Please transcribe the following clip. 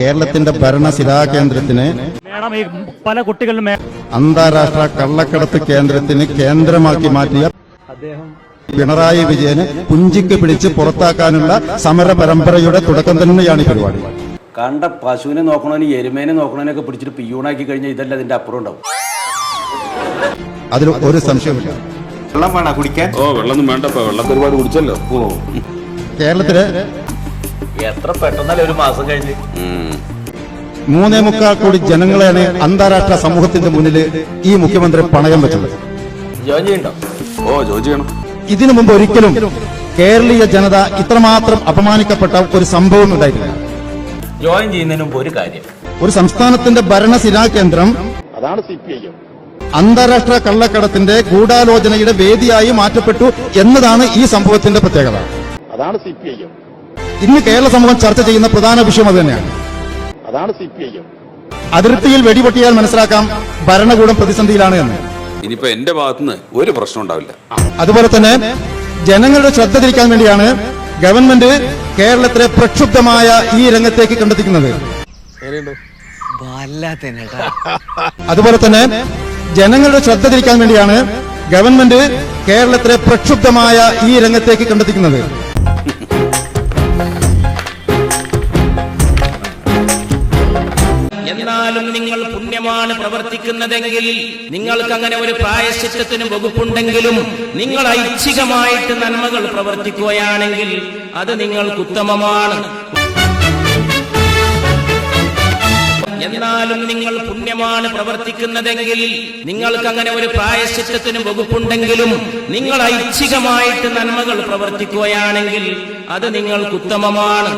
കേരളത്തിന്റെ ഭരണശിലാകേന്ദ്രത്തിന് മേഡം ഈ പല കുട്ടികളിലും അന്താരാഷ്ട്ര കള്ളക്കടത്ത് കേന്ദ്രത്തിന് കേന്ദ്രമാക്കി മാറ്റിയ പിണറായി വിജയന് പുഞ്ചിക്ക് പിടിച്ച് പുറത്താക്കാനുള്ള സമര പരമ്പരയുടെ തുടക്കം തന്നെയാണ് ഈ പരിപാടി. കണ്ട പശുവിനെ നോക്കണോ എരുമേനെ നോക്കണോനൊക്കെ പിടിച്ചിട്ട് പിയൂണാക്കി കഴിഞ്ഞാൽ ഇതല്ല അതിന്റെ അപ്പുറം ഉണ്ടാവും. അതിൽ ഒരു സംശയമില്ല വെള്ളം വേണ കുടിക്കാൻ? ഓ വെള്ളം വേണ്ടപ്പോ. വെള്ളം ഒരുപാട് കുടിച്ചല്ലോ. ഓ കേരളത്തിലെ എത്ര പെട്ടെന്നല്ലേ ഒരു മാസം കഴിഞ്ഞ്? മൂന്നേ മുക്കാൽ കോടി ജനങ്ങളെയാണ് അന്താരാഷ്ട്ര സമൂഹത്തിന്റെ മുന്നിൽ ഈ മുഖ്യമന്ത്രി പണയം വെച്ചത്. ജോയിൻ ചെയ്യണ്ടോ? ഓ ചെയ്യണം. ഇതിനു മുമ്പ് ഒരിക്കലും കേരളീയ ജനത ഇത്രമാത്രം അപമാനിക്കപ്പെട്ട ഒരു സംഭവം ഉണ്ടായിട്ടില്ല. ജോയിൻ ചെയ്യുന്നതിന് മുമ്പ് ഒരു കാര്യം. ഒരു സംസ്ഥാനത്തിന്റെ ഭരണശിലാ കേന്ദ്രം അതാണ് സി പി ഐ എം അന്താരാഷ്ട്ര കള്ളക്കടത്തിന്റെ ഗൂഢാലോചനയുടെ വേദിയായി മാറ്റപ്പെട്ടു എന്നതാണ് ഈ സംഭവത്തിന്റെ പ്രത്യേകത. അതാണ് സി പി ഐ എം ഇന്ന് കേരള സമൂഹം ചർച്ച ചെയ്യുന്ന പ്രധാന വിഷയം അത് തന്നെയാണ്. അതാണ് സി പി ഐ എം അതിർത്തിയിൽ വെടിപൊട്ടിയാൽ മനസ്സിലാക്കാം ഭരണകൂടം പ്രതിസന്ധിയിലാണ് എന്ന്. ഇനിയിപ്പോ എന്റെ ഭാഗത്തുനിന്ന് ഒരു പ്രശ്നം ഉണ്ടാവില്ല. അതുപോലെ തന്നെ ജനങ്ങളുടെ ശ്രദ്ധ തിരിക്കാൻ വേണ്ടിയാണ് ഗവൺമെന്റ് കേരളത്തിലെ പ്രക്ഷുബ്ധമായ ഈ രംഗത്തേക്ക് കണ്ടെത്തിക്കുന്നത്. അതുപോലെ തന്നെ ജനങ്ങളുടെ ശ്രദ്ധ തിരിക്കാൻ വേണ്ടിയാണ് ഗവൺമെന്റ് കേരളത്തിലെ പ്രക്ഷുബ്ധമായ ഈ രംഗത്തേക്ക് കണ്ടെത്തിക്കുന്നത്. എന്നാലും നിങ്ങൾ പുണ്യമാണ് പ്രവർത്തിക്കുന്നതെങ്കിൽ നിങ്ങൾക്ക് അങ്ങനെ ഒരു പ്രായശ്ചിത്തത്തിന് വകുപ്പുണ്ടെങ്കിലും നിങ്ങൾ ഐച്ഛികമായിട്ട് നന്മകൾ പ്രവർത്തിക്കുകയാണെങ്കിൽ അത് നിങ്ങൾക്ക് ഉത്തമമാണ്. എന്നാലും നിങ്ങൾ പുണ്യമാണ് പ്രവർത്തിക്കുന്നതെങ്കിൽ നിങ്ങൾക്ക് അങ്ങനെ ഒരു പ്രായശ്ചിത്തത്തിന് വകുപ്പുണ്ടെങ്കിലും നിങ്ങൾ ഐച്ഛികമായിട്ട് നന്മകൾ പ്രവർത്തിക്കുകയാണെങ്കിൽ അത് നിങ്ങൾക്ക് ഉത്തമമാണ്.